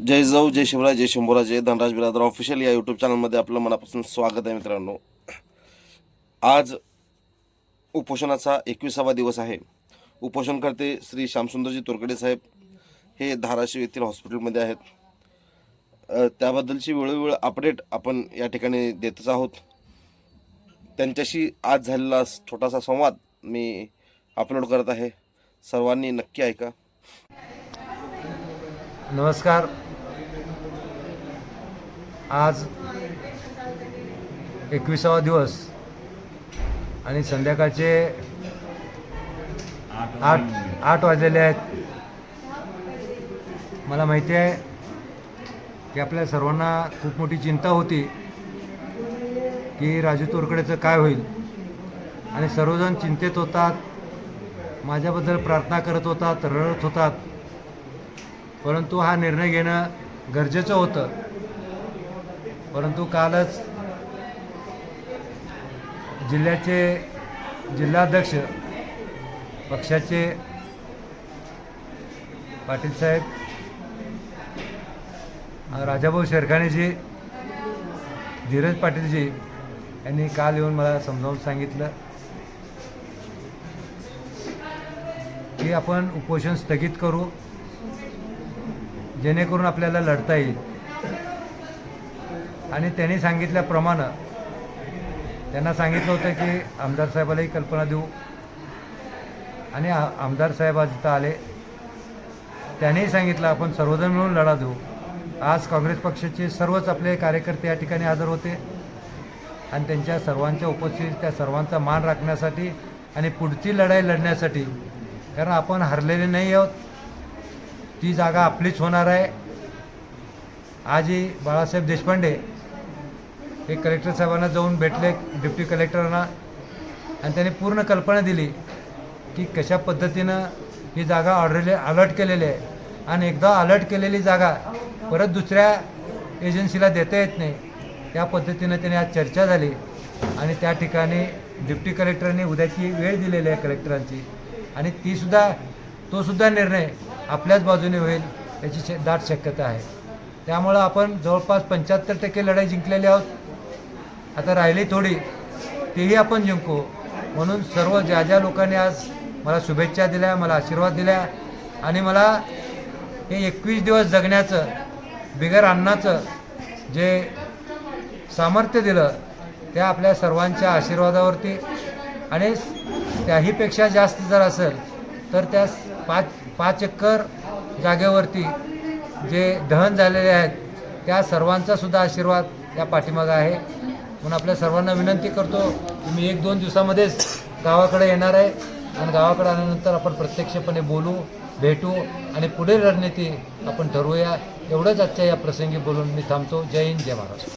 जय जाऊ जय शिवराय जय शंभूराज जय धनराज बिरादर ऑफिशियल या यूट्यूब चॅनलमध्ये आपलं मनापासून स्वागत आहे मित्रांनो. आज उपोषणाचा एकविसावा दिवस आहे. उपोषणकर्ते श्री श्यामसुंदरजी तोरकडे साहेब. हे धाराशिव येथील हॉस्पिटलमध्ये आहेत. त्याबद्दलची वेळोवेळ अपडेट आपण या ठिकाणी देतच आहोत. त्यांच्याशी आज झालेला छोटासा संवाद मी अपलोड करत आहे. सर्वांनी नक्की ऐका. नमस्कार. आज एकविसावा दिवस आणि संध्याकाळचे आठ आठ वाजलेले आहेत. मला माहिती आहे की आपल्या सर्वांना खूप मोठी चिंता होती की राजू तोरकडेचं काय होईल. आणि सर्वजण चिंतेत होतात माझ्याबद्दल प्रार्थना करत होतात रडत होतात. परंतु हा निर्णय घेणं गरजेचं होतं. परंतु कालच जिल्ह्याचे जिल्हाध्यक्ष पक्षाचे पाटील साहेब राजाभाऊ शेरखानेजी धीरज पाटीलजी यांनी काल येऊन मला समजावून सांगितलं की आपण उपोषण स्थगित करू जेणेकरून आपल्याला लढता येईल. आणि त्यांनी सांगितल्याप्रमाणे त्यांना सांगितलं होतं की आमदार साहेबालाही कल्पना देऊ. आणि आमदार साहेब आज इथं आले. त्यांनीही सांगितलं आपण सर्वजण मिळून लढा देऊ. आज काँग्रेस पक्षाचे सर्वच आपले कार्यकर्ते या ठिकाणी हजर होते. आणि त्यांच्या सर्वांच्या उपस्थितीत त्या सर्वांचा मान राखण्यासाठी आणि पुढची लढाई लढण्यासाठी कारण आपण हरलेले नाही आहोत. ती जागा आपलीच होणार आहे. आजही बाळासाहेब देशपांडे हे कलेक्टर साहेबांना जाऊन भेटले डिप्टी कलेक्टरांना. आणि त्यांनी पूर्ण कल्पना दिली की कशा पद्धतीनं ही जागा ऑर्डरले अलर्ट केलेली आहे. आणि एकदा अलर्ट केलेली जागा परत दुसऱ्या एजन्सीला देता येत नाही. त्या पद्धतीनं त्यांनी आज चर्चा झाली. आणि त्या ठिकाणी डिप्टी कलेक्टरांनी उद्याची वेळ दिलेली आहे कलेक्टरांची. आणि तीसुद्धा तोसुद्धा निर्णय आपल्याच बाजूने होईल याची श दाट शक्यता आहे. त्यामुळं आपण जवळपास पंच्याहत्तर टक्के लढाई जिंकलेली आहोत. आता राहिली थोडी तेही आपण जिंकू. म्हणून सर्व ज्या ज्या लोकांनी आज मला शुभेच्छा दिल्या मला आशीर्वाद दिल्या आणि मला हे एकवीस दिवस जगण्याचं बिगर अन्नाचं जे सामर्थ्य दिलं त्या आपल्या सर्वांच्या आशीर्वादावरती आणि त्याहीपेक्षा जास्त जर असेल तर त्या पाच पाच एकर जागेवरती जे दहन झालेले आहेत त्या सर्वांचा सुद्धा आशीर्वाद या पाठीमागं आहे. म्हणून आपल्या सर्वांना विनंती करतो की मी एक दोन दिवसामध्येच गावाकडे येणार आहे. आणि गावाकडे आल्यानंतर आपण प्रत्यक्षपणे बोलू भेटू आणि पुढील रणनीती आपण ठरवूया. एवढंच आजच्या या प्रसंगी बोलून मी थांबतो. जय हिंद जय महाराष्ट्र.